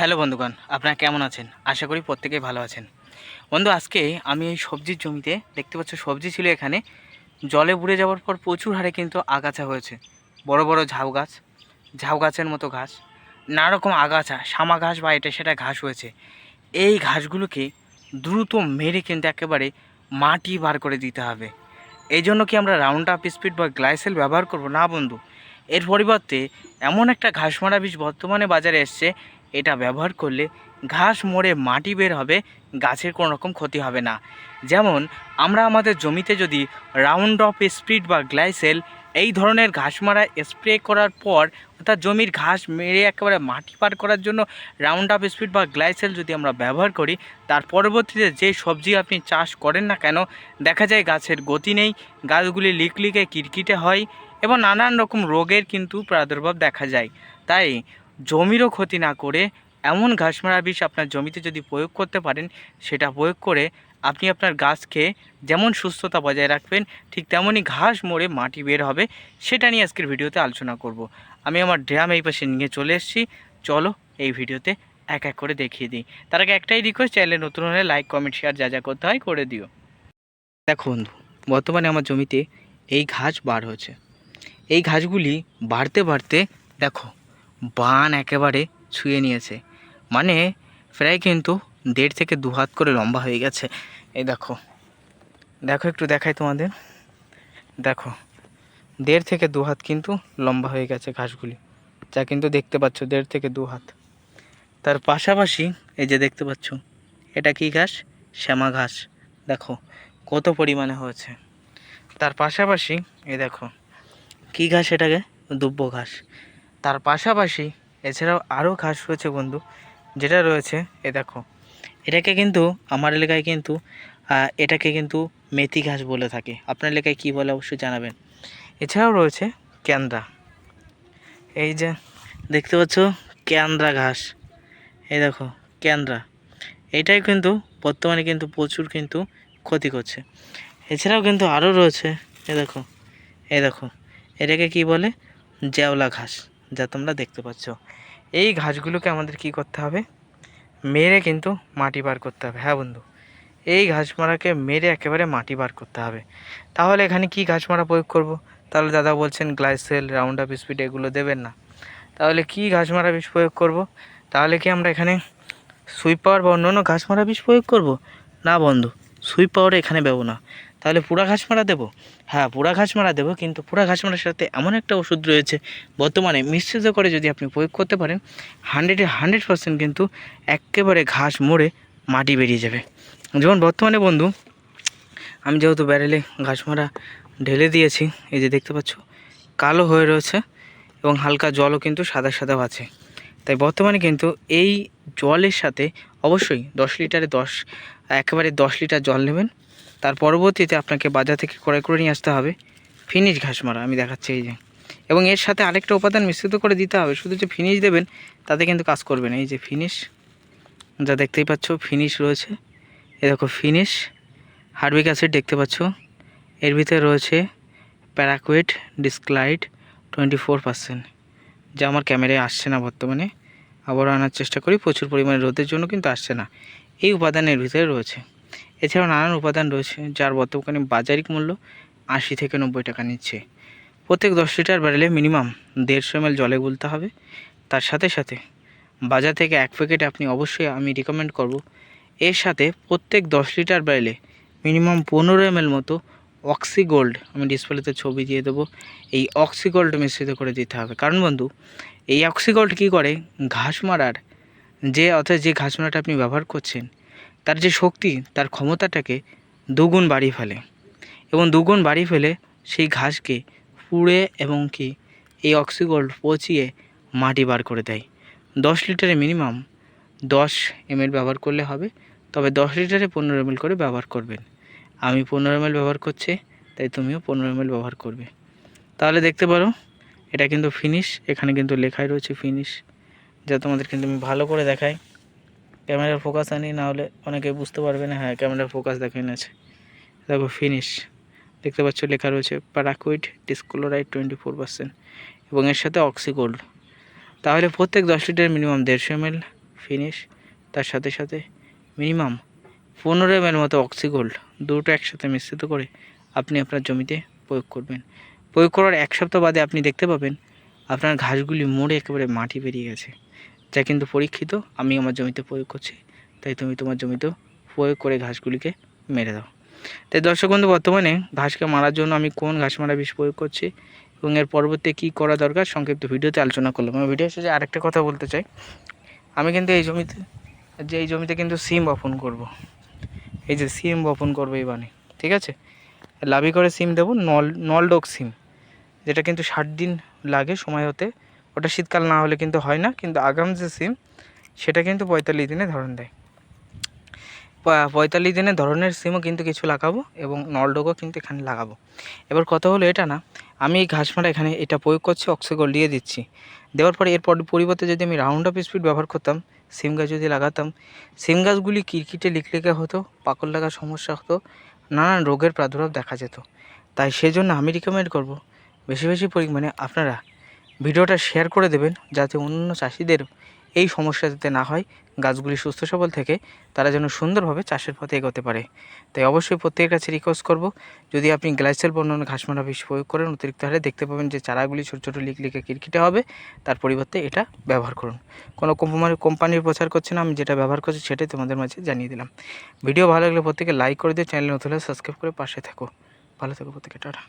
Hello বন্ধুগণ, আপনারা কেমন আছেন? আশা করি প্রত্যেকেই ভালো আছেন। বন্ধু, আজকে আমি এই সবজির জমিতে দেখতে পাচ্ছ, সবজি ছিল এখানে। জলে বুড়ে যাওয়ার পর প্রচুর হারে কিন্তু আগাছা হয়েছে। বড় বড় ঝাউ গাছ, ঝাউ গাছের মতো ঘাস নানা রকম আগাছা শামা ঘাস বা এটা সেটা ঘাস হয়েছে। এই ঘাসগুলোকে দ্রুত মেরে কিন্তু একেবারে মাটি বার করে দিতে হবে। এই জন্য কি আমরা রাউন্ড আপ স্পিড বা গ্লাইসেল ব্যবহার করব? না বন্ধু, এর পরিবর্তে এমন একটা ঘাস মারা বীজ বর্তমানে বাজারে এসছে এটা ব্যবহার করলে ঘাস মরে মাটি বের হবে, গাছের কোনো রকম ক্ষতি হবে না। যেমন, আমরা আমাদের জমিতে যদি রাউন্ড অফ স্পিড বা গ্লাইসেল এই ধরনের ঘাস মারা স্প্রে করার পর অর্থাৎ জমির ঘাস মেরে একেবারে মাটি পার করার জন্য রাউন্ড অফ স্পিড বা গ্লাইসেল যদি আমরা ব্যবহার করি, তার পরবর্তীতে যে সবজি আপনি চাষ করেন না কেন, দেখা যায় গাছের গতি নেই, গাছগুলি লিকলিকে কিরকিটে হয় এবং নানান রকম রোগের কিন্তু প্রাদুর্ভাব দেখা যায়। তাই জমিরও ক্ষতি না করে এমন ঘাস মারা বিষ আপনার জমিতে যদি প্রয়োগ করতে পারেন, সেটা প্রয়োগ করে আপনি আপনার গাছকে যেমন সুস্থতা বজায় রাখবেন, ঠিক তেমনই ঘাস মরে মাটি বের হবে, সেটা নিয়ে আজকের ভিডিওতে আলোচনা করব। আমি আমার ড্রাম এই পাশে নিয়ে চলে এসেছি। চলো এই ভিডিওতে এক এক করে দেখিয়ে দিই। তার আগে একটাই রিকোয়েস্ট চ্যানেলে নতুন হলে লাইক কমেন্ট শেয়ার যা যা করতে হয় করে দিও। দেখো বন্ধু, বর্তমানে আমার জমিতে এই ঘাস বার হচ্ছে এই ঘাসগুলি বাড়তে বাড়তে, দেখো বান একেবারে ছুঁয়ে নিয়েছে। মানে প্রায় কিন্তু দেড় থেকে দু হাত করে লম্বা হয়ে গেছে। এই দেখো। দেখো একটু দেখাই তোমাদের। দেখো। দেড় থেকে দু হাত কিন্তু লম্বা হয়ে গেছে ঘাসগুলি, যা কিন্তু দেখতে পাচ্ছ দেড় থেকে দু হাত। তার পাশাপাশি এই যে দেখতে পাচ্ছ, এটা কি ঘাস? শ্যামা ঘাস। দেখো, কত পরিমাণে হয়েছে। তার পাশাপাশি এই দেখো, কী ঘাস এটাকে? দুব্ব ঘাস। তার পাশাপাশি এছাড়াও আরও ঘাস রয়েছে বন্ধু, যেটা রয়েছে, এ দেখো। এটাকে কিন্তু, আমার এলাকায় কিন্তু এটাকে কিন্তু মেথি ঘাস বলে থাকে। আপনার এলাকায় কী বলে অবশ্যই জানাবেন। এছাড়াও রয়েছে ক্যান্দ্রা এই যে, দেখতে পাচ্ছ ক্যান্দ্রা ঘাস। এই দেখো ক্যান্দ্রা এটাই কিন্তু বর্তমানে কিন্তু প্রচুর কিন্তু ক্ষতি করছে। এছাড়াও কিন্তু আরও রয়েছে, এ দেখো এ দেখো। এটাকে কি বলে? জেওলা ঘাস। যা তোমরা দেখতে পাচ্ছ। এই ঘাসগুলোকে আমাদের কি করতে হবে? মেরে কিন্তু মাটি বার করতে হবে হ্যাঁ বন্ধু? এই ঘাস মারাকে মেরে একেবারে মাটি বার করতে হবে। তাহলে এখানে কি ঘাস মারা প্রয়োগ করব? তাহলে দাদা বলছেন গ্লাইসেল, রাউন্ড আপ স্পিড এগুলো দেবেন না। তাহলে কি ঘাস মারা বিষ প্রয়োগ করব? তাহলে কি আমরা এখানে সুইপ পাওয়ার বা অন্যান্য ঘাস মারা বিষ প্রয়োগ করব? না বন্ধু সুইপ পাওয়ার এখানে দেবো না। তাহলে পুরা ঘাস মারা দেবো? হ্যাঁ পুরা ঘাস মারা দেবো, কিন্তু পুরা ঘাস মারার সাথে এমন একটা ওষুধ রয়েছে, বর্তমানে মিশ্রিত করে যদি আপনি প্রয়োগ করতে পারেন হান্ড্রেডে হান্ড্রেড পার্সেন্ট কিন্তু একেবারে ঘাস মরে মাটি বেরিয়ে যাবে। যেমন বর্তমানে বন্ধু, আমি যেহেতু ব্যারেলে ঘাস মারা ঢেলে দিয়েছি, এই যে দেখতে পাচ্ছ, কালো হয়ে রয়েছে এবং হালকা জলও কিন্তু সাদা সাদাও আছে। তাই বর্তমানে কিন্তু এই জলের সাথে অবশ্যই দশ লিটারে দশ, একেবারে দশ লিটার জল নেবেন। তার পরবর্তীতে আপনাকে বাজার থেকে ক্রয় করে নিয়ে আসতে হবে ফিনিশ ঘাস মারা, আমি দেখাচ্ছি এই যে। এবং এর সাথে আরেকটা উপাদান মিশ্রিত করে দিতে হবে, শুধু যে ফিনিশ দেবেন, তাতে কিন্তু কাজ করবে না। এই যে ফিনিশ, যা দেখতেই পাচ্ছ, ফিনিশ রয়েছে। এ দেখো ফিনিশ, হার্বিক অ্যাসিড দেখতে পাচ্ছ। এর ভিতরে রয়েছে paraquat dichloride twenty four percent, যা আমার ক্যামেরায় আসছে না বর্তমানে। আবারও আনার চেষ্টা করি, প্রচুর পরিমাণে রোদের জন্য কিন্তু আসছে না। এই উপাদানের ভিতরে রয়েছে। এছাড়াও নানান উপাদান রয়েছে, যার বর্তমানে বাজারিক মূল্য আশি থেকে নব্বই টাকা নিচ্ছে। প্রত্যেক দশ লিটার ব্যারেলে মিনিমাম দেড়শো এমএল জলে গুলতে হবে। তার সাথে সাথে বাজার থেকে এক প্যাকেট আপনি অবশ্যই আমি রিকমেন্ড করব। এর সাথে প্রত্যেক দশ লিটার ব্যারেলে মিনিমাম পনেরো এমএল মতো অক্সিগোল্ড আমি ডিসপ্লেতে ছবি দিয়ে দেবো। এই অক্সিগোল্ড মিশ্রিত করে দিতে হবে। কারণ বন্ধু, এই অক্সিগোল্ড কী করে? ঘাস মারার যে অর্থাৎ যে ঘাস মারাটা আপনি ব্যবহার করছেন তার যে শক্তি, তার ক্ষমতাটাকে দুগুণ বাড়িয়ে ফেলে এবং দুগুণ বাড়িয়ে ফেলে সেই ঘাসকে পুড়ে এবং কি এই অক্সিগোল্ড পচিয়ে মাটি বার করে দেয়। দশ লিটারে মিনিমাম দশ এমএল ব্যবহার করলে হবে, তবে দশ লিটারে পনেরো এমএল করে ব্যবহার করবেন। আমি পনেরো এমএল ব্যবহার করছি, তাই তুমিও পনেরো এমএল ব্যবহার করবে। তাহলে দেখতে পারো, এটা কিন্তু ফিনিশ এখানে কিন্তু লেখাই রয়েছে ফিনিশ যা তোমাদের কিন্তু আমি ভালো করে দেখাই। ক্যামেরার ফোকাস আনি না হলে অনেকে বুঝতে পারবে না হ্যাঁ ক্যামেরার ফোকাস দেখে আছে দেখো ফিনিশ দেখতে পাচ্ছ লেখা রয়েছে paraquat dichloride twenty four percent এবং এর সাথে অক্সিগোল্ড তাহলে প্রত্যেক দশ লিটার মিনিমাম দেড়শো এমএল ফিনিশ তার সাথে সাথে মিনিমাম পনেরো এম মতো অক্সিগোল্ড দুটো একসাথে মিশ্রিত করে আপনি আপনার জমিতে প্রয়োগ করবেন। প্রয়োগ করার এক সপ্তাহ বাদে আপনি দেখতে পাবেন, আপনার ঘাসগুলি মরে একেবারে মাটি বেরিয়ে গেছে। যা কিন্তু পরীক্ষিত, আমি আমার জমিতে প্রয়োগ করছি। তাই তুমি তোমার জমিতেও প্রয়োগ করে ঘাসগুলিকে মেরে দাও। তাই দর্শক বন্ধু, বর্তমানে ঘাসকে মারার জন্য আমি কোন ঘাস মারা বিষ প্রয়োগ করছি এবং এর পরবর্তী কী করা দরকার সংক্ষিপ্ত ভিডিওতে আলোচনা করলাম। আমি ভিডিও শেষে আরেকটা কথা বলতে চাই। আমি কিন্তু এই জমিতে, যে এই জমিতে কিন্তু সিম বপন করব। এই যে সিম বপন করব এই বানে ঠিক আছে? লাভি করে সিম দেবো, নল, নলডোক সিম। যেটা কিন্তু ষাট দিন লাগে, সময় হতে ওটা শীতকাল না হলে কিন্তু হয় না, কিন্তু আগাম যে সিম, সেটা কিন্তু পঁয়তাল্লিশ দিনে ধরন দেয়। পঁয়তাল্লিশ দিনের ধরনের সিমও কিন্তু কিছু লাগাবো এবং নলডোগও কিন্তু এখানে লাগাবো। এবার কথা হলো এটা না, আমি এই ঘাস মারা এখানে এটা প্রয়োগ করছি অক্সিগোল দিয়ে দিচ্ছি। দেওয়ার পরে এর পর- পরিবর্তে যদি আমি রাউন্ড অফ স্পিড ব্যবহার করতাম, সিম গাছ যদি লাগাতাম, সিম গাছগুলি কিরকিটে লিকলিকে হতো, পাকল লাগার সমস্যা হতো, নানান রোগের প্রাদুর্ভাব দেখা যেত। তাই সেজন্য আমি রিকমেন্ড করব, বেশি বেশি পরিমাণে আপনারা ভিডিওটা শেয়ার করে দেবেন যাতে অন্য চাষিদের এই সমস্যা যাতে না হয়, গাছগুলি সুস্থ সবল থেকে তারা যেন সুন্দরভাবে চাষের পথে এগোতে পারে। তাই অবশ্যই প্রত্যেকের কাছে রিকোয়েস্ট করব, যদি আপনি গ্লাইসেল বর্ণনা ঘাসমারা বিষ প্রয়োগ করেন, অতিরিক্ত হারে দেখতে পাবেন যে চারাগুলি ছোটো ছোটো লিক লিকে কিরকিটে হবে, তার পরিবর্তে এটা ব্যবহার করুন। কোনো কোম্পানি কোম্পানির প্রচার করছে না, আমি যেটা ব্যবহার করছি সেটাই তোমাদের মাঝে জানিয়ে দিলাম। ভিডিও ভালো লাগলে প্রত্যেকে লাইক করে দিয়ে চ্যানেল নতুন সাবস্ক্রাইব করে পাশে থাকো। ভালো থাকো প্রত্যেকে, টাটা।